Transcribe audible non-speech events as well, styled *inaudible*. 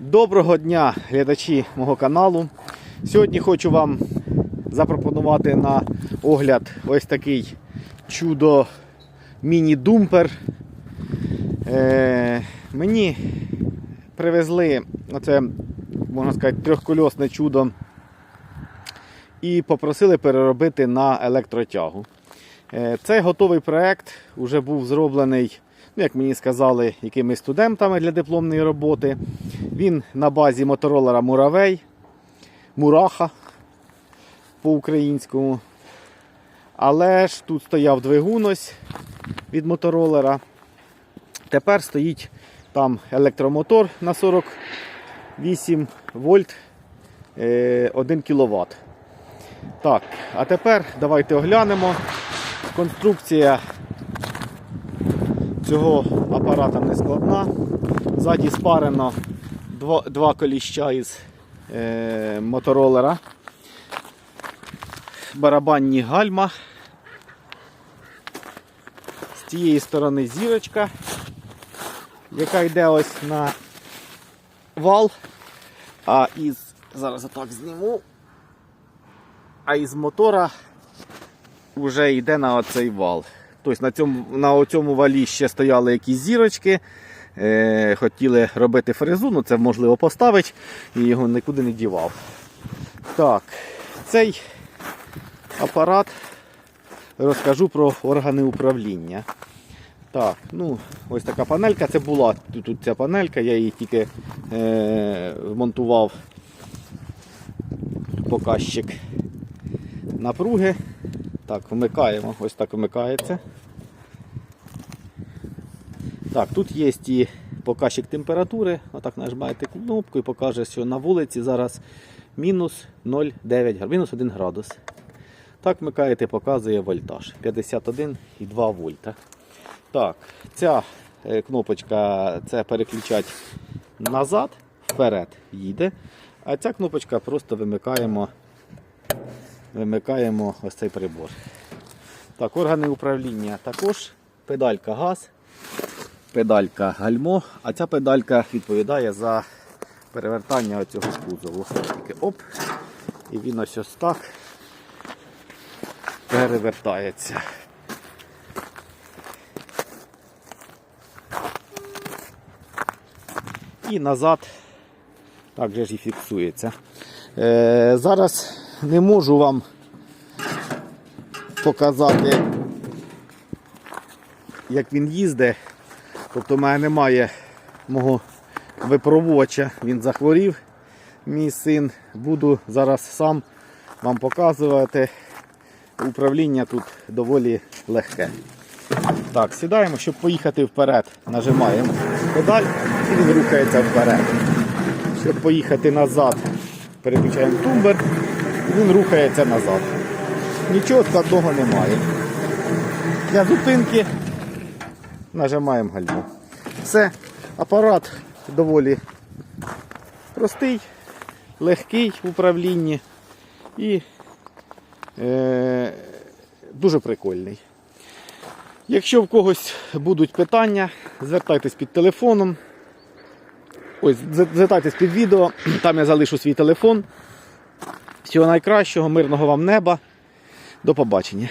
Доброго дня, глядачі мого каналу. Сьогодні хочу вам запропонувати на огляд ось такий чудо міні-думпер. Е, мені привезли оце, можна сказати, трьохкольосне чудо і попросили переробити на електротягу. Е, Цей готовий проект вже був зроблений, як мені сказали, якимись студентами для дипломної роботи. Він на базі моторолера Муравей, Мураха по-українському. Але ж тут стояв двигун ось від моторолера. Тепер стоїть там електромотор на 48 вольт е, 1 кВт. Так, а тепер давайте оглянемо. Конструкція цього апарата не складна. Ззаді спарено два, два коліща із е, моторолера. Барабанні гальма. З цієї сторони зірочка, яка йде ось на вал. А із, зараз отак зніму. А із мотора вже йде на оцей вал. Тобто на цьому, на цьому валі ще стояли якісь зірочки. Е, хотіли робити фрезу, ну це можливо поставити і його нікуди не дівав. Так, цей апарат розкажу про органи управління. Так, ну, ось така панелька. Це була тут, тут ця панелька, я її тільки е, вмонтував показчик напруги. Так, вмикаємо, ось так вмикається. Так, тут є і показчик температури. Отак нажимаєте кнопку і покаже, що на вулиці зараз мінус 0,9 мінус 1 градус. Так вмикаєте, показує вольтаж 51,2 вольта. Так, ця е, кнопочка це переключать назад, вперед їде. А ця кнопочка просто вимикаємо, вимикаємо ось цей прибор. Так, органи управління також педалька газ, педалька гальмо, а ця педалька відповідає за перевертання цього кузову. Тільки оп, і він ось ось так перевертається. І назад так же ж і фіксується. Е, зараз не можу вам показати, як він їздить. Тобто в мене немає мого випробувача, він захворів, мій син. Буду зараз сам вам показувати. Управління тут доволі легке. Так, сідаємо, щоб поїхати вперед, нажимаємо педаль і він рухається вперед. Щоб поїхати назад, переключаємо тумбер, і він рухається назад. Нічого складного немає. Для зупинки нажимаємо гальмо. Все, апарат доволі простий, легкий в управлінні і е, дуже прикольний. Якщо в когось будуть питання, звертайтесь під телефоном. Ось, звертайтесь під відео, *clears throat* там я залишу свій телефон. Всього найкращого, мирного вам неба. До побачення.